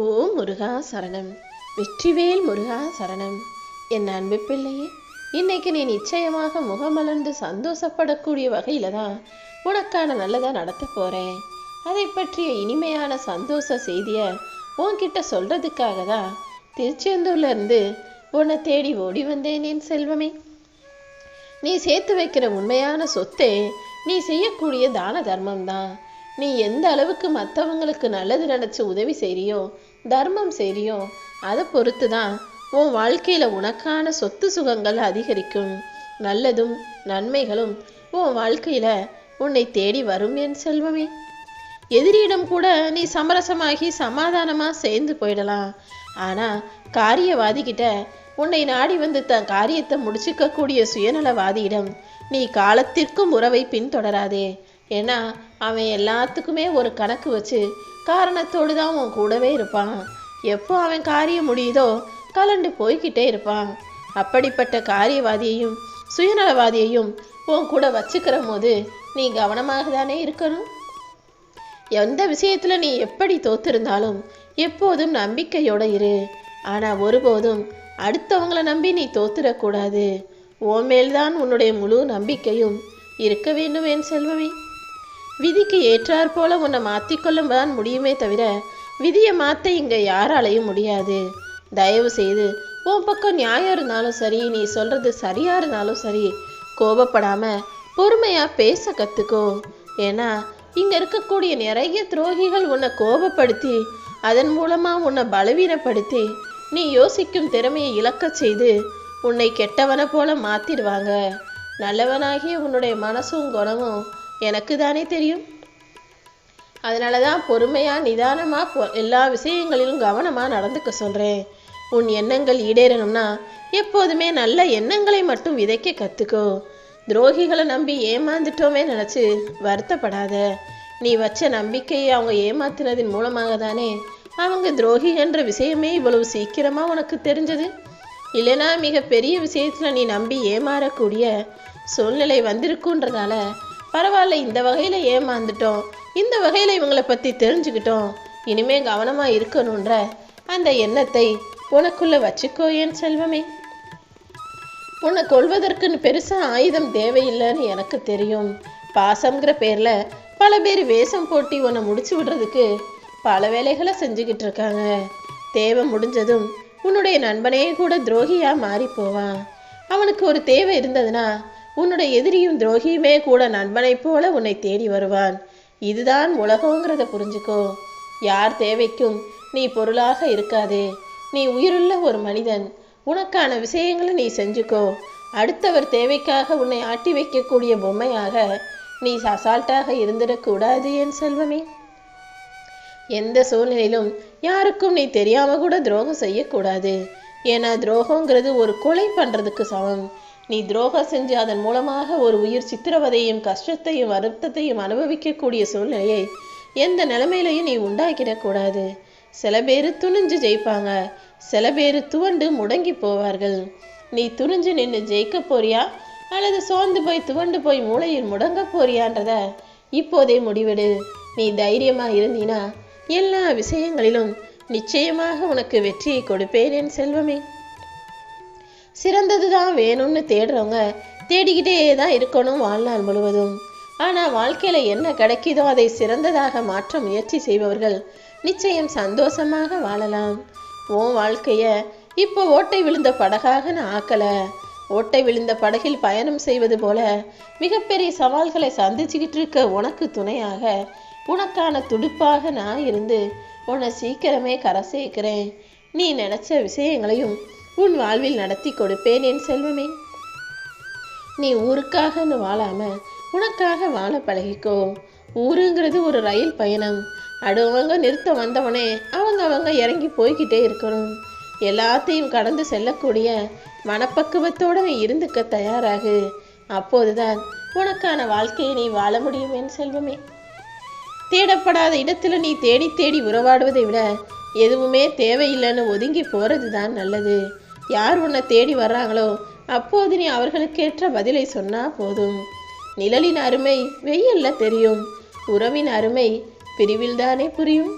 ஓ முருகா சரணம். வெற்றிவேல் முருகா சரணம். என் அன்பு பிள்ளையே இன்னைக்கு நீ நிச்சயமாக முகமலர்ந்து சந்தோஷப்படக்கூடிய வகையில தான் உனக்கான நல்லதாக நடத்த போறேன். அதை பற்றிய இனிமையான சந்தோஷ செய்தியை உன்கிட்ட சொல்றதுக்காக தான் திருச்செந்தூர்லேருந்து உன்னை தேடி ஓடி வந்தேன் என் செல்வமே. நீ சேர்த்து வைக்கிற உண்மையான சொத்தே நீ செய்யக்கூடிய தான தர்மம் தான் நீ எந்த அளவுக்கு மற்றவங்களுக்கு நல்லது நினச்சி உதவி செய்கிறியோ தர்மம் செய்கிறியோ அதை பொறுத்து தான் உன் வாழ்க்கையில் உனக்கான சொத்து சுகங்கள் அதிகரிக்கும். நல்லதும் நன்மைகளும் உன் வாழ்க்கையில் உன்னை தேடி வரும் என் செல்வமே. எதிரியிடம் கூட நீ சமரசமாகி சமாதானமாக சேர்ந்து போயிடலாம். ஆனால் காரியவாதிகிட்ட உன்னை நாடி வந்து தன் காரியத்தை முடிச்சுக்கக்கூடிய சுயநலவாதியிடம் நீ காலத்திற்கும் உறவை பின்தொடராதே. ஏன்னா அவன் எல்லாத்துக்குமே ஒரு கணக்கு வச்சு காரணத்தோடு தான் உன் கூடவே இருப்பான். எப்போ அவன் காரியம் முடியுதோ கலண்டு போய்கிட்டே இருப்பான். அப்படிப்பட்ட காரியவாதியையும் சுயநலவாதியையும் உன் கூட வச்சுக்கிற போது நீ கவனமாக தானே இருக்கணும்? எந்த விஷயத்துல நீ எப்படி தோத்திருந்தாலும் எப்போதும் நம்பிக்கையோட இரு. ஆனா ஒருபோதும் அடுத்தவங்கள நம்பி நீ தோத்துடக்கூடாது உன் மேல்தான் உன்னுடைய முழு நம்பிக்கையும் இருக்க வேண்டும் என் செல்வமே. விதிக்கு ஏற்றாற் போல உன்னை மாற்றிக்கொள்ள தான் முடியுமே தவிர விதியை மாற்ற இங்கே யாராலையும் முடியாது. தயவு செய்து உன் பக்கம் நியாயம் இருந்தாலும் சரி நீ சொல்றது சரியா இருந்தாலும் சரி கோபப்படாம பொறுமையா பேச கத்துக்கோ. ஏன்னா இங்க இருக்கக்கூடிய நிறைய துரோகிகள் உன்னை கோபப்படுத்தி அதன் மூலமா உன்னை பலவீனப்படுத்தி நீ யோசிக்கும் திறமையை இழக்கச் செய்து உன்னை கெட்டவனை போல மாத்திடுவாங்க. நல்லவனாகிய உன்னுடைய மனசும் குணமும் எனக்கு தானே தெரியும். அதனால தான் பொறுமையாக நிதானமாக எல்லா விஷயங்களிலும் கவனமாக நடந்துக்க சொல்கிறேன் உன் எண்ணங்கள் ஈடேறணும்னா எப்போதுமே நல்ல எண்ணங்களை மட்டும் விதைக்க கற்றுக்கோ துரோகிகளை நம்பி ஏமாந்துட்டோமே நினச்சி வருத்தப்படாத. நீ வச்ச நம்பிக்கையை அவங்க ஏமாத்தினதின் மூலமாக தானே அவங்க துரோகி என்ற விஷயமே இவ்வளவு சீக்கிரமாக உனக்கு தெரிஞ்சது? இல்லைனா மிக பெரிய விஷயத்தில் நீ நம்பி ஏமாறக்கூடிய சூழ்நிலை வந்திருக்குன்றதால பரவாயில்ல இந்த வகையில் ஏமாந்துட்டோம். இந்த வகையில் இவங்களை பற்றி தெரிஞ்சுக்கிட்டோம். இனிமே கவனமாக இருக்கணுன்ற அந்த எண்ணத்தை உனக்குள்ளே வச்சுக்கோ என் செல்வமே. உன்னை கொள்வதற்குன்னு பெருசாக ஆயுதம் தேவையில்லைன்னு எனக்கு தெரியும். பாசம்ங்கிற பேரில் பல பேர் வேஷம் போட்டி உன்னை முடிச்சு விடுறதுக்கு பல வேலைகளை செஞ்சுக்கிட்டு இருக்காங்க. தேவை முடிஞ்சதும் உன்னுடைய நண்பனே கூட துரோகியாக மாறி போவான். அவனுக்கு ஒரு தேவை இருந்ததுன்னா உன்னுடைய எதிரியும் துரோகியுமே கூட நண்பனைப் போல உன்னை தேடி வருவான். இதுதான் உலகங்கிறத புரிஞ்சுக்கோ. யார் தேவைக்கும் நீ பொருளாக இருக்காதே. நீ உயிருள்ள ஒரு மனிதன். உனக்கான விஷயங்களை நீ செஞ்சுக்கோ. அடுத்தவர் தேவைக்காக உன்னை ஆட்டி வைக்கக்கூடிய பொம்மையாக நீ அசால்ட்டாக இருந்துடக்கூடாது என் செல்வமே. எந்த சூழ்நிலையிலும் யாருக்கும் நீ தெரியாம கூட துரோகம் செய்யக்கூடாது. ஏன்னா துரோகங்கிறது ஒரு கொலை பண்றதுக்கு சமம். நீ துரோகம் செஞ்சு அதன் மூலமாக ஒரு உயிர் சித்திரவதையும் கஷ்டத்தையும் வருத்தத்தையும் அனுபவிக்கக்கூடிய சூழ்நிலையை எந்த நிலைமையிலையும் நீ உண்டாக்கிடக்கூடாது சில பேர் துணிஞ்சு ஜெயிப்பாங்க. சில பேர் துவண்டு முடங்கி போவார்கள். நீ துணிஞ்சு நின்று ஜெயிக்க போறியா? அல்லது சோர்ந்து போய் துவண்டு போய் மூளையில் முடங்க போறியான்றத இப்போதே முடிவெடு. நீ தைரியமாக இருந்தீனா எல்லா விஷயங்களிலும் நிச்சயமாக உனக்கு வெற்றியை கொடுப்பேன் என் செல்வமே. சிறந்தது தான் வேணும்னு தேடுறவங்க தேடிக்கிட்டே தான் இருக்கணும் வாழ்நாள் முழுவதும். ஆனால் வாழ்க்கையில் என்ன கிடைக்குதோ அதை சிறந்ததாக மாற்ற முயற்சி செய்பவர்கள் நிச்சயம் சந்தோஷமாக வாழலாம். உன் வாழ்க்கையை இப்போ ஓட்டை விழுந்த படகாக நான் ஆக்கலை. ஓட்டை விழுந்த படகில் பயணம் செய்வது போல மிகப்பெரிய சவால்களை சந்திச்சுக்கிட்டு இருக்க உனக்கு துணையாக உனக்கான துடுப்பாக நான் இருந்து உன்னை சீக்கிரமே கரை சேர்க்கிறேன். நீ நினச்ச விஷயங்களையும் உன் வாழ்வில் நடத்தி கொடுப்பேன் என் செல்வமே. நீ ஊருக்காகன்னு வாழாம உனக்காக வாழ பழகிக்கோ. ஊருங்கிறது ஒரு ரயில் பயணம். அடுவங்க நிறுத்த வந்தவனே அவங்க அவங்க இறங்கி போய்கிட்டே இருக்கணும். எல்லாத்தையும் கடந்து செல்லக்கூடிய மனப்பக்குவத்தோட இருந்துக்க தயாராகு. அப்போதுதான் உனக்கான வாழ்க்கையை நீ வாழ முடியும் என் செல்வமே. தேடப்படாத இடத்துல நீ தேடி தேடி உறவாடுவதை விட எதுவுமே தேவையில்லைன்னு ஒதுங்கி போகிறது தான் நல்லது. யார் உன்னை தேடி வர்றாங்களோ அப்போது நீ அவர்களுக்கேற்ற பதிலை சொன்னா போதும். நிழலின் அருமை வெயில்ல தெரியும். உறவின் அருமை பிரிவில்தானே புரியும்.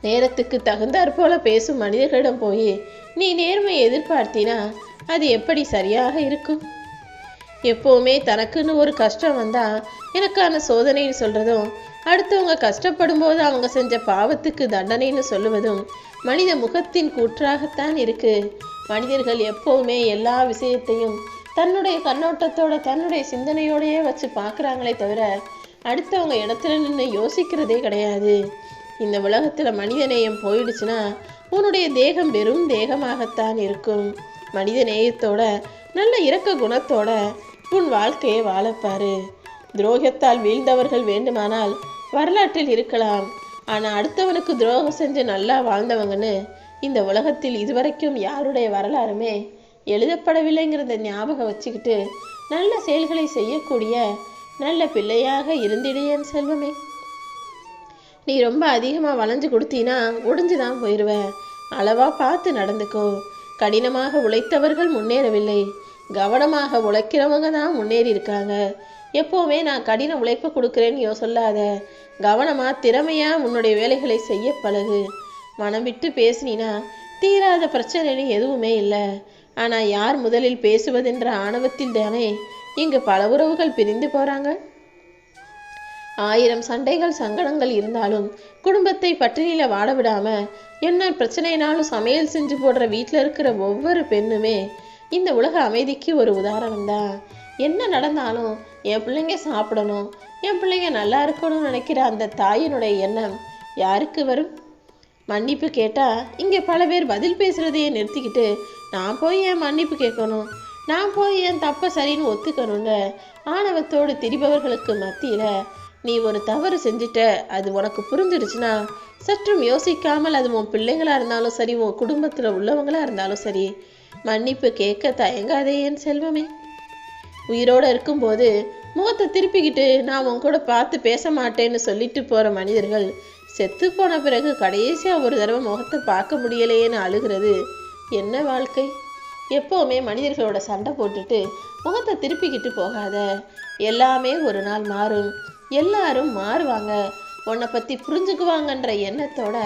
நேரத்துக்கு தகுந்தாற் போல பேசும் மனிதர்களிடம் போய் நீ நேர்மையை எதிர்பார்த்தினா அது எப்படி சரியாக இருக்கும்? எப்போவுமே தனக்குன்னு ஒரு கஷ்டம் வந்தா எனக்கான சோதனைன்னு சொல்றதும் அடுத்தவங்க கஷ்டப்படும் போது அவங்க செஞ்ச பாவத்துக்கு தண்டனைன்னு சொல்லுவதும் மனித முகத்தின் கூற்றாகத்தான் இருக்கு. மனிதர்கள் எப்போவுமே எல்லா விஷயத்தையும் தன்னுடைய கண்ணோட்டத்தோட தன்னுடைய சிந்தனையோடயே வச்சு பார்க்குறாங்களே தவிர அடுத்தவங்க இடத்துல நின்று யோசிக்கிறதே கிடையாது. இந்த உலகத்தில் மனிதநேயம் போயிடுச்சுன்னா உன்னுடைய தேகம் வெறும் தேகமாகத்தான் இருக்கும். மனித நேயத்தோட நல்ல இரக்க குணத்தோட உன் வாழ்க்கையை வாழப்பாரு. துரோகத்தால் வீழ்ந்தவர்கள் வேண்டுமானால் வரலாற்றில் இருக்கலாம். ஆனா அடுத்தவனுக்கு துரோகம் செஞ்சு நல்லா வாழ்ந்தவங்கன்னு இந்த உலகத்தில் இதுவரைக்கும் யாருடைய வரலாறுமே எழுதப்படவில்லைங்கிறத ஞாபகம் வச்சுக்கிட்டு நல்ல செயல்களை செய்யக்கூடிய நல்ல பிள்ளையாக இருந்திடையேன் செல்வமே. நீ ரொம்ப அதிகமாக வளைஞ்சு கொடுத்தீன்னா ஒடிஞ்சு தான் போயிடுவ அளவா பார்த்து நடந்துக்கோ. கடினமாக உழைத்தவர்கள் முன்னேறவில்லை. கவனமாக உழைக்கிறவங்க தான் முன்னேறி இருக்காங்க. எப்போவுமே நான் கடின உழைப்பு கொடுக்குறேன்னு யோ சொல்லாத. கவனமா திறமையா உன்னுடைய வேலைகளை செய்ய பழகு. மனம் விட்டு பேசினா தீராத பிரச்சனைன்னு எதுவுமே இல்லை. ஆனா யார் முதலில் பேசுவதென்ற ஆணவத்தில் தானே இங்கு பல உறவுகள் பிரிந்து போறாங்க. ஆயிரம் சண்டைகள் சங்கடங்கள் இருந்தாலும் குடும்பத்தை பட்டினியில வாட விடாம என்ன பிரச்சனைனாலும் சமையல் செஞ்சு போடுற வீட்டில் இருக்கிற ஒவ்வொரு பெண்ணுமே இந்த உலக அமைதிக்கு ஒரு உதாரணம் தான் என்ன நடந்தாலும் என் பிள்ளைங்க சாப்பிடணும். என் பிள்ளைங்க நல்லா இருக்கணும்னு நினைக்கிற அந்த தாயினுடைய எண்ணம் யாருக்கு வரும்? மன்னிப்பு கேட்டால் இங்கே பல பேர் பதில் பேசுகிறதையே நிறுத்திக்கிட்டு நான் போய் ஏன் மன்னிப்பு கேட்கணும்? நான் போய் என் தப்பை சரின்னு ஒத்துக்கணும்னு ஆணவத்தோடு திரிபவர்களுக்கு மத்தியில் நீ ஒரு தவறு செஞ்சுட்ட அது உனக்கு புரிஞ்சிருச்சுன்னா சற்றும் யோசிக்காமல் அது உன் பிள்ளைங்களாக இருந்தாலும் சரி உன் குடும்பத்தில் உள்ளவங்களாக இருந்தாலும் சரி மன்னிப்பு கேட்க தயங்காதே என் செல்வமே. உயிரோடு இருக்கும்போது முகத்தை திருப்பிக்கிட்டு நான் உன் கூட பார்த்து பேச மாட்டேன்னு சொல்லிட்டு போகிற மனிதர்கள் செத்து போன பிறகு கடைசியாக ஒரு தடவை முகத்தை பார்க்க முடியலையேன்னு அழுகிறது. என்ன வாழ்க்கை? எப்போவுமே மனிதர்களோட சண்டை போட்டுட்டு முகத்தை திருப்பிக்கிட்டு போகாத. எல்லாமே ஒரு நாள் மாறும். எல்லாரும் மாறுவாங்க. உன்னை பற்றி புரிஞ்சுக்குவாங்கன்ற எண்ணத்தோட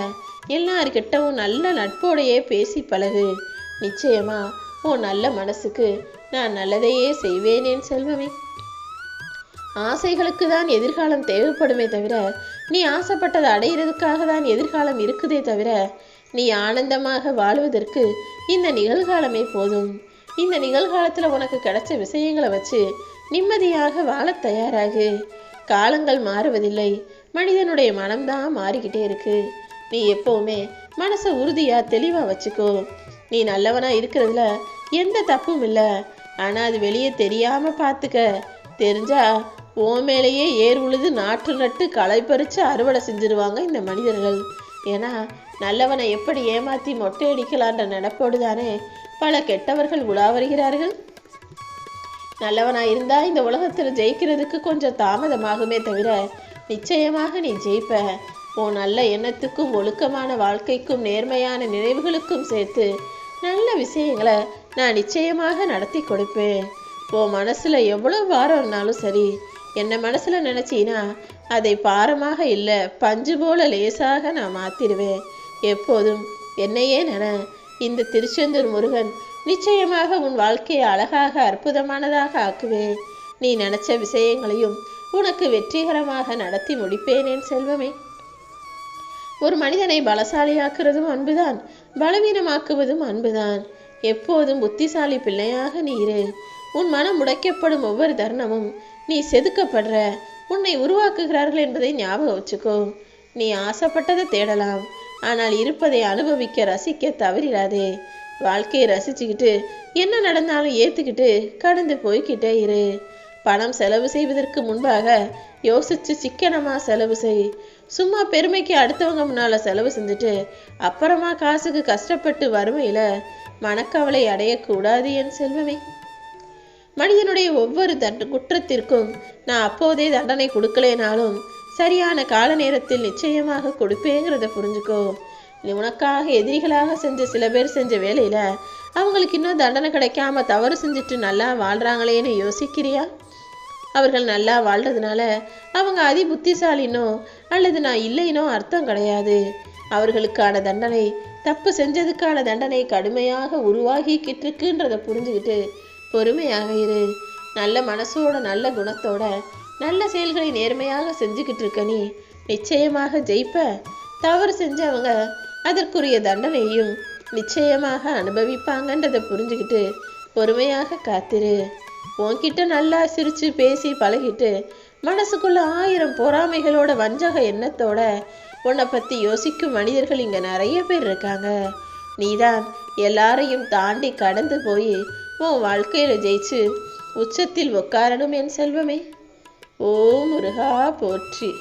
எல்லார்கிட்டவும் நல்ல நட்போடையே பேசி பழகு. நிச்சயமாக உன் நல்ல மனசுக்கு நான் நல்லதையே செய்வேனேன் செல்வமே. ஆசைகளுக்கு தான் எதிர்காலம் தேவைப்படுமே தவிர நீ ஆசைப்பட்டதை அடையிறதுக்காக தான் எதிர்காலம் இருக்குதே தவிர நீ ஆனந்தமாக வாழ்வதற்கு இந்த நிகழ்காலமே போதும். இந்த நிகழ்காலத்துல உனக்கு கிடைச்ச விஷயங்களை வச்சு நிம்மதியாக வாழத் தயாராகு. காலங்கள் மாறுவதில்லை. மனிதனுடைய மனம்தான் மாறிக்கிட்டே இருக்கு. நீ எப்பவுமே மனசை உறுதியா தெளிவா வச்சுக்கோ. நீ நல்லவனா இருக்கிறதுல எந்த தப்பும் இல்லை. ஆனா அது வெளியே தெரியாம பார்த்துக்க தெரிஞ்சா உன் மேலேயே ஏர் உழுது நாற்று நட்டு களை பறிச்சு அறுவடை செஞ்சிருவாங்க இந்த மனிதர்கள். ஏன்னா நல்லவனை எப்படி ஏமாத்தி மொட்டை அடிக்கலான்ற நினைப்போடு தானே பல கெட்டவர்கள் உலா வருகிறார்கள். நல்லவனா இருந்தா இந்த உலகத்துல ஜெயிக்கிறதுக்கு கொஞ்சம் தாமதமாகுமே தவிர நிச்சயமாக நீ ஜெயிப்ப. உன் நல்ல எண்ணத்துக்கும் ஒழுக்கமான வாழ்க்கைக்கும் நேர்மையான நினைவுகளுக்கும் சேர்த்து நல்ல விஷயங்களை நான் நிச்சயமாக நடத்தி கொடுப்பேன். உன் மனசில் எவ்வளோ பாரம்னாலும் சரி என்னை மனசில் நினைச்சீனா அதை பாரமாக இல்லை பஞ்சு போல லேசாக நான் மாற்றிடுவேன் எப்போதும் என்னையே நென இந்த திருச்செந்தூர் முருகன் நிச்சயமாக உன் வாழ்க்கையை அழகாக அற்புதமானதாக ஆக்குவேன். நீ நினச்ச விஷயங்களையும் உனக்கு வெற்றிகரமாக நடத்தி முடிப்பேனேன் செல்வமே. ஒரு மனிதனை பலசாலியாக்குறதும் அன்புதான் பலவீனமாக்குவதும் அன்புதான். எப்போதும் புத்திசாலி பிள்ளையாக நீ இரு. உன் மனம் உடைக்கப்படும் ஒவ்வொரு தருணமும் நீ செதுக்கப்படுற. உன்னை உருவாக்குகிறார்கள் என்பதை ஞாபகம் வச்சுக்கோ. நீ ஆசைப்பட்டதை தேடலாம். ஆனால் இருப்பதை அனுபவிக்க ரசிக்க தவறிடாதே. வாழ்க்கையை ரசிச்சுக்கிட்டு என்ன நடந்தாலும் ஏற்றுக்கிட்டு கடந்து போய்க்கிட்டே இரு. பணம் செலவு செய்வதற்கு முன்பாக யோசிச்சு சிக்கனமா செலவு செய். சும்மா பெருமைக்கு அடுத்தவங்க முன்னால செலவு செஞ்சுட்டு அப்புறமா காசுக்கு கஷ்டப்பட்டு வறுமையில மனக்கவலை அடையக்கூடாது என் செல்வமே. மனிதனுடைய ஒவ்வொரு தண்ட குற்றத்திற்கும் நான் அப்போதே தண்டனை கொடுக்கலேனாலும் சரியான கால நேரத்தில் நிச்சயமாக கொடுப்பேங்கிறத புரிஞ்சுக்கோ. நீ உனக்காக எதிரிகளாக செஞ்ச சில பேர் செஞ்ச வேலையில அவங்களுக்கு இன்னும் தண்டனை கிடைக்காம தவறு செஞ்சுட்டு நல்லா வாழ்றாங்களேன்னு யோசிக்கிறியா? அவர்கள் நல்லா வாழ்றதுனால அவங்க அதி புத்திசாலினோ அல்லது நான் இல்லைனோ அர்த்தம் கிடையாது. அவர்களுக்கான தண்டனை தப்பு செஞ்சதுக்கான தண்டனை கடுமையாக உருவாகிக்கிட்டு இருக்குன்றதை புரிஞ்சுக்கிட்டு பொறுமையாக இரு. நல்ல மனசோட நல்ல குணத்தோட நல்ல செயல்களை நேர்மையாக செஞ்சுக்கிட்டு இருக்க நீ நிச்சயமாக ஜெயிப்ப. தவறு செஞ்சவங்க அதற்குரிய தண்டனையும் நிச்சயமாக அனுபவிப்பாங்கன்றதை புரிஞ்சுக்கிட்டு பொறுமையாக காத்திரு. உன்கிட்ட நல்லா சிரிச்சு பேசி பழகிட்டு மனசுக்குள்ள ஆயிரம் பொறாமைகளோட வஞ்சக எண்ணத்தோட உன்னை பத்தி யோசிக்கும் மனிதர்கள் இங்க நிறைய பேர் இருக்காங்க. நீதான் எல்லாரையும் தாண்டி கடந்து போய் உன் வாழ்க்கையில ஜெயிச்சு உச்சத்தில் உட்காரணும் என் செல்வமே. ஓ முருகா போற்றி.